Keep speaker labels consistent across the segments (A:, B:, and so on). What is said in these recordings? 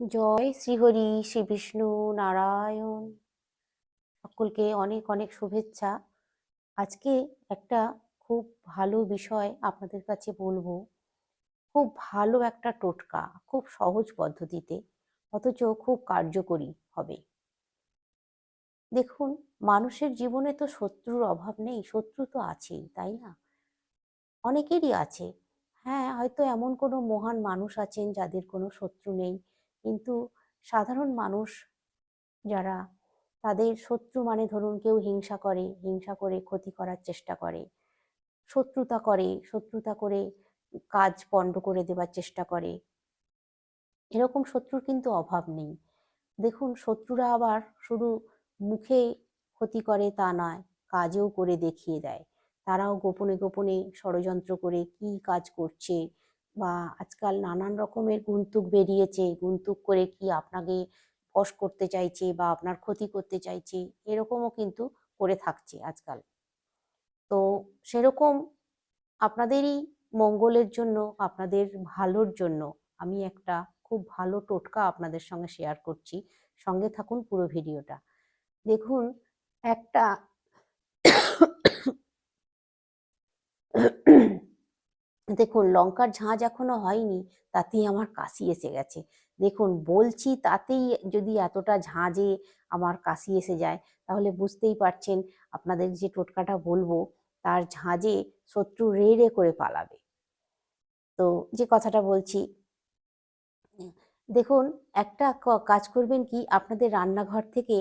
A: জয় শ্রীহরি শ্রী বিষ্ণু নারায়ণ। সকলকে অনেক অনেক শুভেচ্ছা। আজকে একটা খুব ভালো বিষয় আপনাদের কাছে বলব। খুব ভালো একটা টোটকা, খুব সহজ পদ্ধতিতে, অথচ খুব কার্যকরী হবে। দেখুন, মানুষের জীবনে তো শত্রুর অভাব নেই, শত্রু তো আছেই, তাই না? অনেকেরই আছে। হ্যাঁ হয়তো এমন কোনো মহান মানুষ আছেন যাদের কোনো শত্রু নেই। কিন্তু সাধারণ মানুষ যারা তাদের শত্রু মানে ধরুন কেউ হিংসা করে হিংসা করে ক্ষতি করার চেষ্টা করে। শত্রুতা করে শত্রুতা করে কাজ পণ্ড করে দেবার চেষ্টা করে। এরকম শত্রুর কিন্তু অভাব নেই। দেখুন, শত্রুরা আবার শুধু মুখে ক্ষতি করে তা নয়, কাজেও করে দেখিয়ে দেয়। তারাও গোপনে গোপনে ষড়যন্ত্র করে কি কাজ করছে বা আজকাল নানান রকমের গুন্তুক বেরিয়েছে, গুন্তুক করে কি আপনাকে বশ করতে চাইছে বা আপনার ক্ষতি করতে চাইছে, এরকমও কিন্তু করে থাকছে আজকাল। তো সেরকম আপনাদেরই মঙ্গলের জন্য, আপনাদের ভালোর জন্য আমি একটা খুব ভালো টোটকা আপনাদের সঙ্গে শেয়ার করছি। সঙ্গে থাকুন পুরো ভিডিওটা। দেখুন, একটা দেখুন, লঙ্কার ঝাঁঝ এখনও হয়নি, তাতেই আমার কাশি এসে গেছে। দেখুন, বলছি তাতেই যদি এতটা ঝাঁঝে আমার কাশি এসে যায়, তাহলে বুঝতেই পারছেন আপনাদের যে টোটকাটা বলব, তার ঝাঁঝে শত্রু রে রে করে পালাবে। তো যে কথাটা বলছি, দেখুন, একটা কাজ করবেন কি, আপনাদের রান্নাঘর থেকে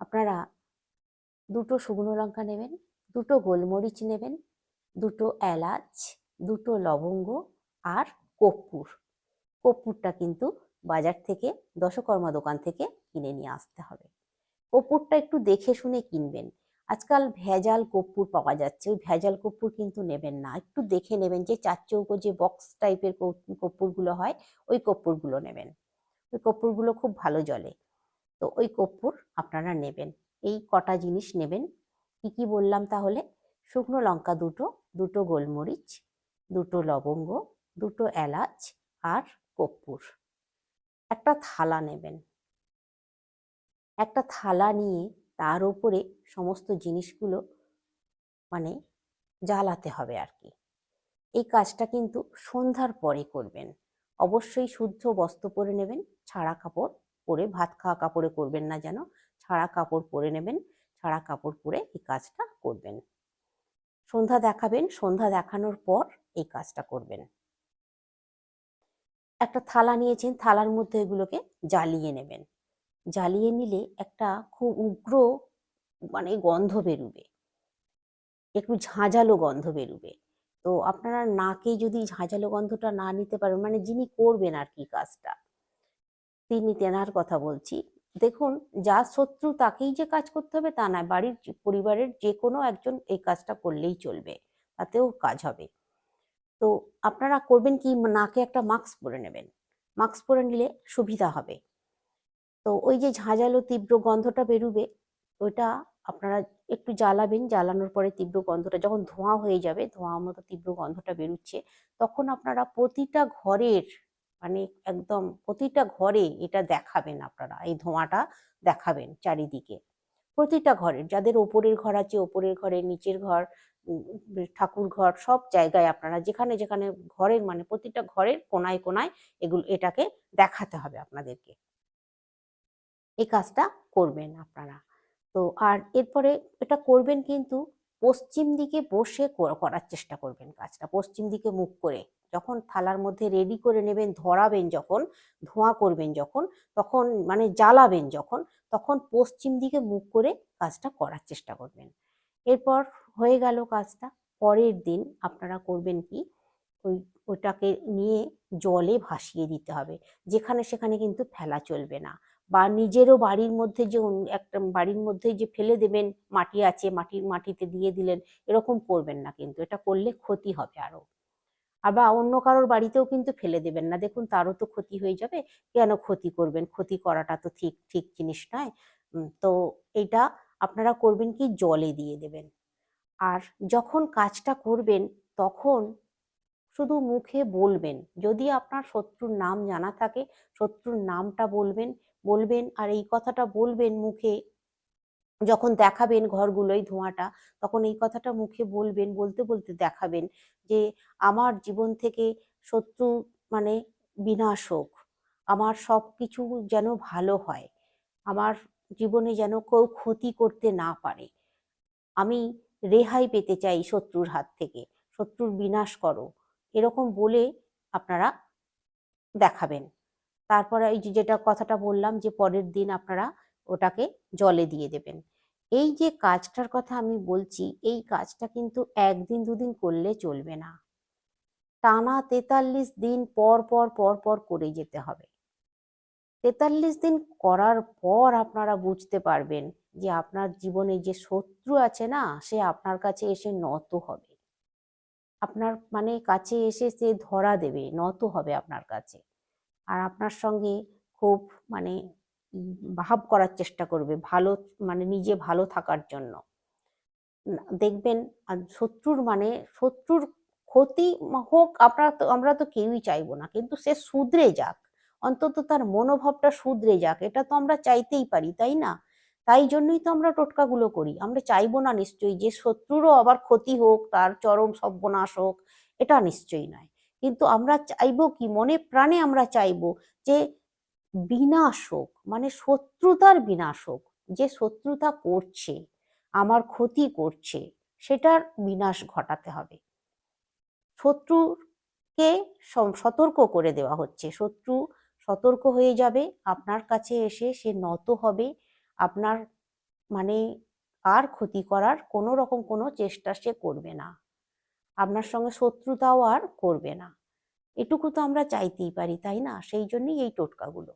A: আপনারা দুটো শুকনো লঙ্কা নেবেন, দুটো গোলমরিচ নেবেন, দুটো এলাচ দুটো লবঙ্গ আর কর্পূর। কর্পূরটা কিন্তু বাজার থেকে দশকর্মা দোকান থেকে কিনে নিয়ে আসতে হবে। কর্পূরটা একটু দেখে শুনে কিনবেন। আজকাল ভেজাল কর্পূর পাওয়া যাচ্ছে। ওই ভেজাল কর্পূর কিন্তু নেবেন না। একটু দেখে নেবেন যে চার চৌকো যে বক্স টাইপের কর্পূরগুলো হয়, ওই কর্পূরগুলো নেবেন। ওই কর্পূরগুলো খুব ভালো জলে তো ওই কর্পূর আপনারা নেবেন। এই কটা জিনিস নেবেন। কি কি বললাম তাহলে? শুকনো লঙ্কা দুটো দুটো গোলমরিচ দুটো লবঙ্গ, দুটো এলাচ আর কর্পূর। একটা থালা নেবেন। একটা থালা নিয়ে তার উপরে সমস্ত জিনিসগুলো মানে জ্বালাতে হবে আর কি। এই কাজটা কিন্তু সন্ধ্যার পরে করবেন। অবশ্যই শুদ্ধ বস্ত্র পরে নেবেন, ছাড়া কাপড় পরে, ভাত খাওয়া কাপড়ে করবেন না যেন, ছাড়া কাপড় পরে নেবেন, ছাড়া কাপড় পরে এই কাজটা করবেন। সন্ধ্যা দেখাবেন, সন্ধ্যা দেখানোর পর এই কাজটা করবেন। একটা থালা নিয়েছেন, থালার মধ্যে এগুলোকে জ্বালিয়ে নেবেন। জ্বালিয়ে নিলে একটা খুব উগ্র মানে গন্ধ বেরুবে। একটু ঝাঁঝালো গন্ধ বেরুবে। তো আপনারা নাকে যদি ঝাঁঝালো গন্ধটা না নিতে পারেন মানে যিনি করবেন আর কি কাজটা, তিনি তেনার কথা বলছি। দেখুন, যা শত্রু তাকেই যে কাজ করতে হবে তা নয়, বাড়ির পরিবারের যে কোনো একজন এই কাজটা করলেই চলবে, তাতেও কাজ হবে। তো আপনারা করবেন কি, নাকে একটা মাস্ক পরে নেবেন। মাস্ক পরে নিলে সুবিধা হবে। তো ওই যে ঝাঁঝালো তীব্র গন্ধটা বেরুবে, ওইটা আপনারা একটু জ্বালাবেন। জ্বালানোর পরে তীব্র গন্ধটা, যখন ধোঁয়া হয়ে যাবে, ধোঁয়া মতো তীব্র গন্ধটা বেরুচ্ছে, তখন আপনারা প্রতিটা ঘরের মানে একদম প্রতিটা ঘরে এটা দেখাবেন আপনারা, এই ধোঁয়াটা দেখাবেন চারিদিকে। প্রতিটা ঘরের, যাদের ওপরের ঘর আছে, ওপরের ঘরে নিচের ঘর ঠাকুর ঘর, সব জায়গায় আপনারা যেখানে যেখানে ঘরের মানে প্রতিটা ঘরের কোনায় কোনায় এগুলো, এটাকে দেখাতে হবে আপনাদেরকে। এই কাজটা করবেন আপনারা। তো আর এরপরে এটা করবেন কিন্তু পশ্চিম দিকে বসে করার চেষ্টা করবেন কাজটা। পশ্চিম দিকে মুখ করে। যখন থালার মধ্যে রেডি করে নেবেন, ধরাবেন যখন, ধোঁয়া করবেন যখন, তখন মানে জ্বালাবেন যখন, তখন পশ্চিম দিকে মুখ করে কাজটা করার চেষ্টা করবেন। এরপর হয়ে গেল কাজটা। পরের দিন আপনারা করবেন কি? ওই, ওটাকে নিয়ে জলে ভাসিয়ে দিতে হবে। যেখানে সেখানে কিন্তু ফেলা চলবে না। বা নিজেরও বাড়ির মধ্যে যে একটা বাড়ির মধ্যে যে ফেলে দেবেন, মাটি আছে, মাটির মাটিতে দিয়ে দিলেন, এরকম করবেন না কিন্তু। এটা করলে ক্ষতি হবে আরও আবার অন্য কারোর বাড়িতেও কিন্তু ফেলে দেবেন না। দেখুন, তারও তো ক্ষতি হয়ে যাবে। কেন ক্ষতি করবেন? ক্ষতি করাটা তো ঠিক ঠিক জিনিস নয়। তো এটা আপনারা করবেন কি? জলে দিয়ে দেবেন। আর যখন কাজটা করবেন, তখন শুধু মুখে বলবেন। যদি আপনার শত্রুর নাম জানা থাকে, শত্রুর নামটা বলবেন বলবেন আর এই কথাটা বলবেন মুখে, যখন দেখাবেন ঘরগুলোয় ধোঁয়াটা, তখন এই কথাটা মুখে বলবেন, বলতে বলতে দেখাবেন যে আমার জীবন থেকে শত্রু মানে বিনাশ হোক, আমার সব কিছু যেন ভালো হয়, আমার জীবনে যেন কেউ ক্ষতি করতে না পারে। আমি রেহাই পেতে চাই শত্রুর হাত থেকে, শত্রুর বিনাশ করো, এরকম বলে আপনারা দেখাবেন। তারপরে এই যে যেটা কথাটা বললাম যে পরের দিন আপনারা ওটাকে জলে দিয়ে দেবেন। এই যে কাজটার কথা আমি বলছি, এই কাজটা কিন্তু একদিন দুদিন করলে চলবে না। টানা তেতাল্লিশ দিন পর পর পর পর করে যেতে হবে। তেতাল্লিশ দিন করার পর আপনারা বুঝতে পারবেন যে আপনার জীবনে যে শত্রু আছে না, সে আপনার কাছে এসে নত হবে। আপনার মানে কাছে এসে সে ধরা দেবে, নত হবে আপনার কাছে। আর আপনার সঙ্গে খুব মানে ভাব করার চেষ্টা করবে, ভালো মানে নিজে ভালো থাকার জন্য। দেখবেন শত্রুর মানে শত্রুর ক্ষতি হোক আপনারা তো, আমরা তো কেউই চাইব না, কিন্তু সে শুধরে যাক। অন্তত তার মনোভাবটা শুধরে যাক, এটা তো আমরা চাইতেই পারি, তাই না? তাই জন্যই তো আমরা টোটকাগুলো করি। আমরা চাইব না নিশ্চয়ই যে শত্রুরও আবার ক্ষতি হোক, তার চরম সর্বনাশ হোক, এটা নিশ্চয়ই নয়। কিন্তু আমরা চাইব কি? মনে প্রাণে আমরা চাইব যে বিনাশ হোক মানে শত্রুতার বিনাশ হোক, যে শত্রুতা করছে, আমার ক্ষতি করছে, সেটার বিনাশ ঘটাতে হবে। শত্রুকে সতর্ক করে দেওয়া হচ্ছে। শত্রু সতর্ক হয়ে যাবে, আপনার কাছে এসে সে নত হবে, আপনার মানে আর ক্ষতি করার কোনো রকম কোনো চেষ্টা সে করবে না। আপনার সঙ্গে শত্রুতাও আর করবে না। এটুকু তো আমরা চাইতেই পারি, তাই না? সেই জন্যই এই টোটকাগুলো।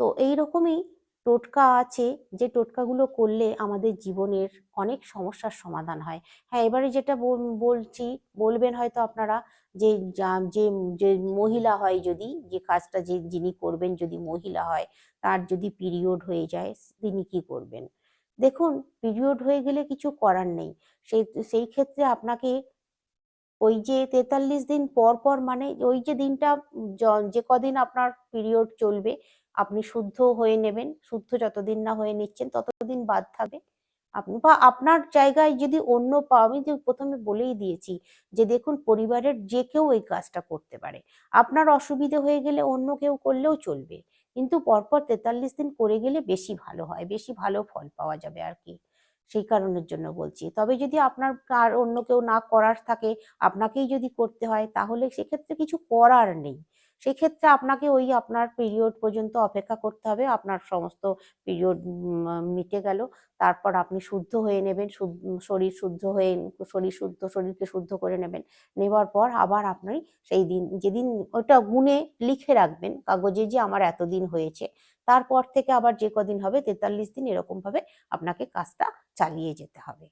A: তো এই রকমই টোটকা আছে যে টোটকাগুলো করলে আমাদের জীবনের অনেক সমস্যার সমাধান হয়। হ্যাঁ এবারে যেটা বলছি, বলবেন হয়তো আপনারা যে, যা- যে মহিলা হয় যদি, যে কাজটা যে যিনি করবেন যদি মহিলা হয়, তার যদি পিরিয়ড হয়ে যায়, তিনি কি করবেন? দেখুন পিরিয়ড হয়ে গেলে কিছু করার নেই। সেই সেই ক্ষেত্রে আপনাকে ওই যে তেতাল্লিশ দিন পর পর মানে ওই যে দিনটা যে কদিন আপনার পিরিয়ড চলবে, আপনি শুদ্ধ হয়ে নেবেন, শুদ্ধ যতদিন না হয়ে নিচ্ছেন ততদিন বাদ থাকবে। আপনি, বা আপনার জায়গায় যদি অন্য আমি যে প্রথমে বলেই দিয়েছি যে দেখুন পরিবারের যে কেউ এই কাজটা করতে পারে। আপনার অসুবিধে হয়ে গেলে অন্য কেউ করলেও চলবে। কিন্তু পরপর তেতাল্লিশ দিন করে গেলে বেশি ভালো হয়, বেশি ভালো ফল পাওয়া যাবে আর কি। সেই কারণের জন্য বলছি। তবে যদি আপনার আর অন্য কেউ না করার থাকে, আপনাকেই যদি করতে হয়, তাহলে সেক্ষেত্রে কিছু করার নেই। সেক্ষেত্রে আপনাকে ওই আপনার পিরিয়ড পর্যন্ত অপেক্ষা করতে হবে। আপনার সমস্ত পিরিয়ড মিটে গেল। তারপর আপনি শুদ্ধ হয়ে নেবেন শরীর শুদ্ধ হয়ে, শরীর শুদ্ধ, শরীরকে শুদ্ধ করে নেবেন। নেবার পর আবার আপনি সেই দিন, যেদিন ওটা গুনে লিখে রাখবেন, কাগজে যে আমার এতদিন হয়েছে, তারপর থেকে আবার যে কদিন হবে, তেতাল্লিশ দিন এরকম ভাবে আপনাকে কাজটা চালিয়ে যেতে হবে।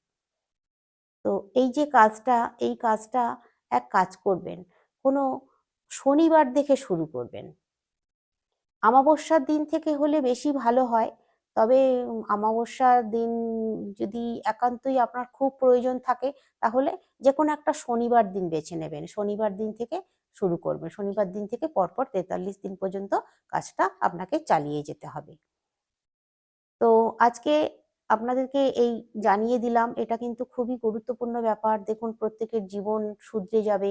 A: তো এই যে কাজটা, এই কাজটা এক কাজ করবেন। কোনো শনিবার দেখে শুরু করবেন। অমাবস্যার দিন থেকে হলে বেশি ভালো হয় তবে উম, অমাবস্যার দিন যদি একান্তই আপনার খুব প্রয়োজন থাকে তাহলে যে কোনো একটা শনিবার দিন বেছে নেবেন। শনিবার দিন থেকে শুরু করবেন। শনিবার দিন থেকে পরপর তেতাল্লিশ দিন পর্যন্ত কাজটা আপনাকে চালিয়ে যেতে হবে। তো আজকে আপনাদেরকে এই জানিয়ে দিলাম এটা কিন্তু খুবই গুরুত্বপূর্ণ ব্যাপার। দেখুন প্রত্যেকের জীবন শুধরে যাবে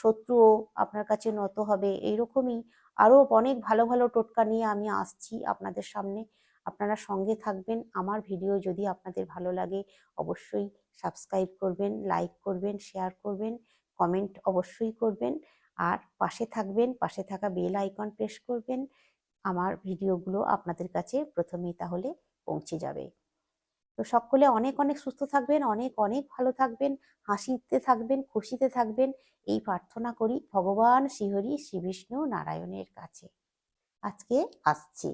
A: শত্রুও আপনার কাছে নত হবে। এইরকমই আরও অনেক ভালো ভালো টোটকা নিয়ে আমি আসছি আপনাদের সামনে। আপনারা সঙ্গে থাকবেন। আমার ভিডিও যদি আপনাদের ভালো লাগে অবশ্যই সাবস্ক্রাইব করবেন লাইক করবেন শেয়ার করবেন কমেন্ট অবশ্যই করবেন। আর পাশে থাকবেন, পাশে থাকা বেল আইকন প্রেস করবেন। আমার ভিডিওগুলো আপনাদের কাছে প্রথমেই তাহলে পৌঁছে যাবে। তো সকলে অনেক অনেক সুস্থ থাকবেন, অনেক অনেক ভালো থাকবেন, হাসিতে থাকবেন, খুশিতে থাকবেন। এই প্রার্থনা করি ভগবান শ্রীহরি শ্রী বিষ্ণু নারায়ণের কাছে। আজকে আসছি।